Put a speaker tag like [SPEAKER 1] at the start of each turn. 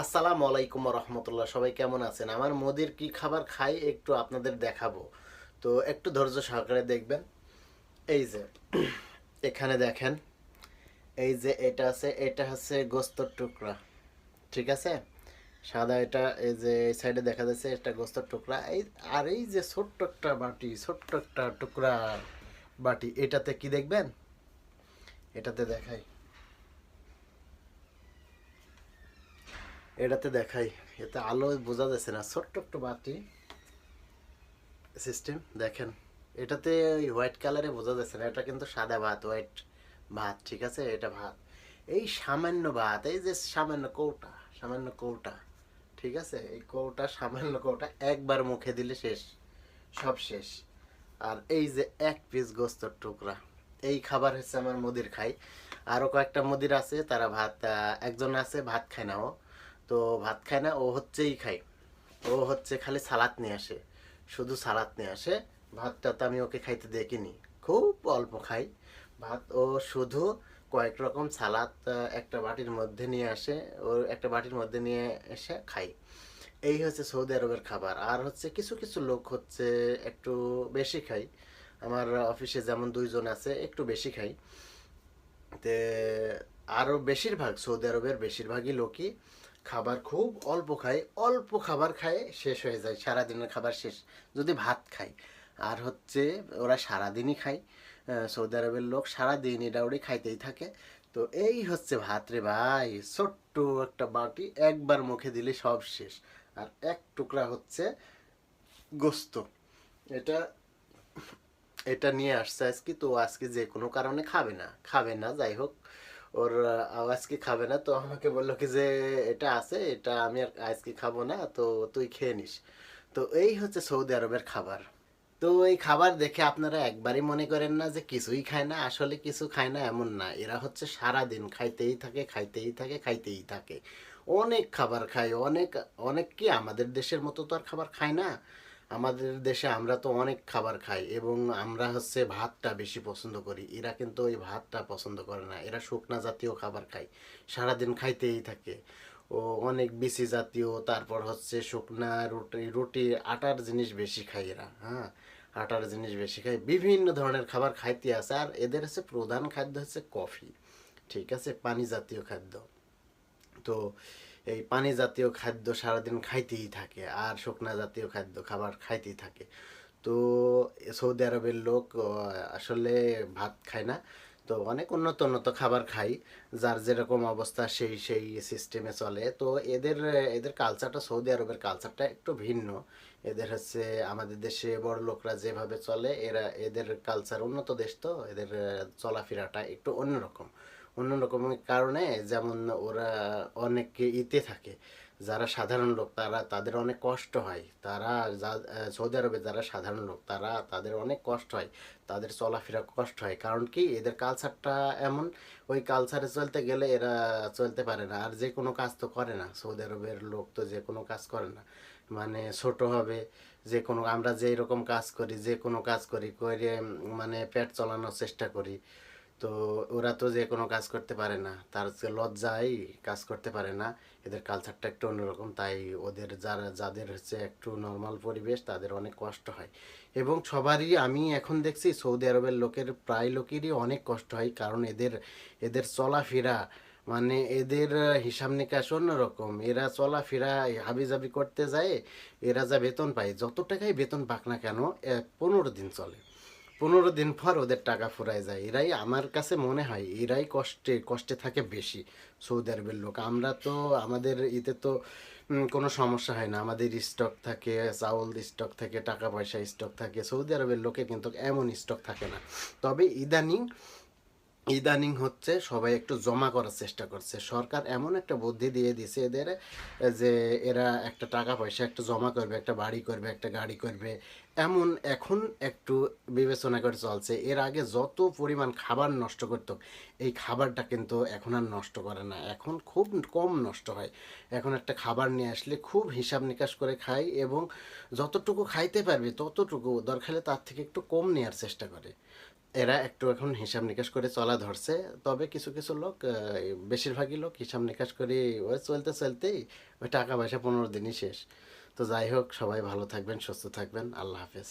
[SPEAKER 1] আসসালামু আলাইকুম রহমতুল্লাহ, সবাই কেমন আছেন? আমার মোদির কি খাবার খাই একটু আপনাদের দেখাবো। তো একটু ধৈর্য সহকারে দেখবেন। এই যে, এখানে দেখেন। এই যে এটা আছে, এটা হচ্ছে গোস্তর টুকরা। ঠিক আছে? সাদা এটা, এই যে এই সাইডে দেখা যাচ্ছে এটা গোস্তর টুকরা। এই, আর এই যে ছোট্ট একটা বাটি, ছোট্ট একটা টুকরা বাটি, এটাতে কি দেখবেন? এটাতে দেখাই। এটাতে দেখাই। এতে আলো বোঝা যাচ্ছে না। ছোট্ট একটু বাটি সিস্টেম দেখেন। এটাতে ওই হোয়াইট কালারে বোঝা যাচ্ছে না। এটা কিন্তু সাদা ভাত হোয়াইট ভাত, ঠিক আছে? এটা ভাত। এই সামান্য ভাত, এই যে সামান্য কৌটা সামান্য কৌটা, ঠিক আছে? এই কৌটা, সামান্য কৌটা একবার মুখে দিলে শেষ, সব শেষ। আর এই যে এক পিস গোস্তর টুকরা, এই খাবার হচ্ছে আমার মুদির খাই। আরও কয়েকটা মুদির আছে, তারা ভাত একজন আছে, ভাত খায় না ও। তো ভাত খায় না, ও হচ্ছেই খায়। ও হচ্ছে খালি সালাদ নিয়ে আসে। শুধু সালাদ নিয়ে আসে, ভাতটা তো আমি ওকে খাইতে দেখিনি। খুব অল্প খাই। ভাত, ও শুধু কয়েক রকম সালাদ একটা বাটির মধ্যে নিয়ে আসে, ও একটা বাটির মধ্যে নিয়ে এসে খাই এই হচ্ছে সৌদি আরবের খাবার। আর হচ্ছে কিছু কিছু লোক হচ্ছে একটু বেশি খাই আমার অফিসে যেমন দুইজন আছে, একটু বেশি খাই তে আরও বেশিরভাগ, সৌদি আরবের বেশিরভাগই লোকই খাবার খুব অল্প খায় অল্প খাবার খায় শেষ হয়ে যায়, সারাদিনের খাবার শেষ, যদি ভাত খায় আর হচ্ছে ওরা সারাদিনই খায়। সৌদি আরবের লোক সারাদিন এটা ওড়ি খাইতেই থাকে। তো এই হচ্ছে ভাত রে ভাই, ছোট্ট একটা বাটি একবার মুখে দিলে সব শেষ। আর এক টুকরা হচ্ছে গোস্ত। এটা এটা নিয়ে আসছে আজকে, তো আজকে যে কোনো কারণে খাবে না খাবে না, যাই হোক। ওর আজকে খাবে না? তো আমাকে বলল কি যে, এটা আছে, এটা আমি আর আজকে খাব না, তো তুই খেয়ে নিস। তো এই হচ্ছে সৌদি আরবের খাবার। তো এই খাবার দেখে আপনারা একবারই মনে করেন না যে কিছুই খায় না, আসলে কিছু খায় না, এমন না। এরা হচ্ছে সারা দিন খাইতেই থাকে খাইতেই থাকে খাইতেই থাকে। অনেক খাবার খায়, অনেক অনেক কি আমাদের দেশের মতো তো আর খাবার খায় না। আমাদের দেশে আমরা তো অনেক খাবার খাই এবং আমরা হচ্ছে ভাতটা বেশি পছন্দ করি। এরা কিন্তু ওই ভাতটা পছন্দ করে না। এরা শুকনা জাতীয় খাবার খায়। সারাদিন খাইতেই থাকে। ও অনেক বেশি জাতীয়, তারপর হচ্ছে শুকনা রুটি রুটি, আটার জিনিস বেশি খায় এরা হ্যাঁ? আটার জিনিস বেশি খায়। বিভিন্ন ধরনের খাবার খাইতে আছে। আর এদের হচ্ছে প্রধান খাদ্য হচ্ছে কফি, ঠিক আছে? পানি জাতীয় খাদ্য। তো এই পানি জাতীয় খাদ্য সারাদিন খাইতেই থাকে আর শুকনা জাতীয় খাদ্য খাবার খাইতেই থাকে। তো সৌদি আরবের লোক আসলে ভাত খায় না। তো অনেক উন্নত উন্নত খাবার খাই যার যেরকম অবস্থা সেই সেই সিস্টেমে চলে। তো এদের এদের কালচারটা সৌদি আরবের কালচারটা একটু ভিন্ন। এদের হচ্ছে আমাদের দেশে বড় লোকরা যেভাবে চলে, এরা, এদের কালচার উন্নত দেশ তো, এদের চলাফেরাটা একটু অন্যরকম। অন্যরকমের কারণে যেমন ওরা অনেকে ইতে থাকে। যারা সাধারণ লোক, তারা তাদের অনেক কষ্ট হয়। তারা সৌদি আরবে যারা সাধারণ লোক, তারা তাদের অনেক কষ্ট হয়। তাদের চলাফেরা কষ্ট হয়। কারণ কি, এদের কালচারটা এমন, ওই কালচারে চলতে গেলে এরা চলতে পারে না। আর যে কোনো কাজ তো করে না। সৌদি আরবের লোক তো যে কোনো কাজ করে না। মানে ছোট হবে যে কোনো আমরা যে এরকম কাজ করি যে কোনো কাজ করি করে মানে পেট চালানোর চেষ্টা করি। তো ওরা তো যে কোনো কাজ করতে পারে না। তার লজ্জায় কাজ করতে পারে না। এদের কালচারটা একটু অন্যরকম। তাই ওদের যারা, যাদের হচ্ছে একটু নর্মাল পরিবেশ, তাদের অনেক কষ্ট হয়। এবং সবারই, আমি এখন দেখছি সৌদি আরবের লোকের প্রায় লোকেরই অনেক কষ্ট হয়। কারণ এদের এদের চলাফেরা মানে এদের হিসাব নিকাশ অন্যরকম। এরা চলাফেরা হাবিজাবি করতে যায়, এরা যা বেতন পায়, যত টাকাই বেতন পাক না কেন পনেরো দিন চলে। পনেরো দিন পর ওদের টাকা ফুরায় যায়। এরাই আমার কাছে মনে হয় এরাই কষ্টে কষ্টে থাকে বেশি সৌদি আরবের লোক। আমরা তো আমাদের এতে তো কোনো সমস্যা হয় না। আমাদের স্টক থাকে, চাউল স্টক থাকে, টাকা পয়সা স্টক থাকে। সৌদি আরবের লোকে কিন্তু এমন স্টক থাকে না। তবে ইদানিং ইদানিং হচ্ছে সবাই একটু জমা করার চেষ্টা করছে। সরকার এমন একটা বুদ্ধি দিয়ে দিছে এদের, যে এরা একটা টাকা পয়সা একটা জমা করবে, একটা বাড়ি করবে, একটা গাড়ি করবে। এমন এখন একটু বিবেচনা করে চলছে। এর আগে যত পরিমাণ খাবার নষ্ট করতো, এই খাবারটা কিন্তু এখন আর নষ্ট করে না। এখন খুব কম নষ্ট হয়। এখন একটা খাবার নিয়ে আসলে খুব হিসাব নিকাশ করে খায় এবং যতটুকু খাইতে পারবে ততটুকু, দরকার হলে তার থেকে একটু কম নেওয়ার চেষ্টা করে। এরা একটু এখন হিসাব নিকাশ করে চলা ধরছে। তবে কিছু কিছু লোক বেশিরভাগই লোক হিসাব নিকাশ করে, ওই চলতে চলতেই ওই টাকা পয়সা পনেরো দিনই শেষ। তো যাই হোক, সবাই ভালো থাকবেন, সুস্থ থাকবেন। আল্লাহ হাফেজ।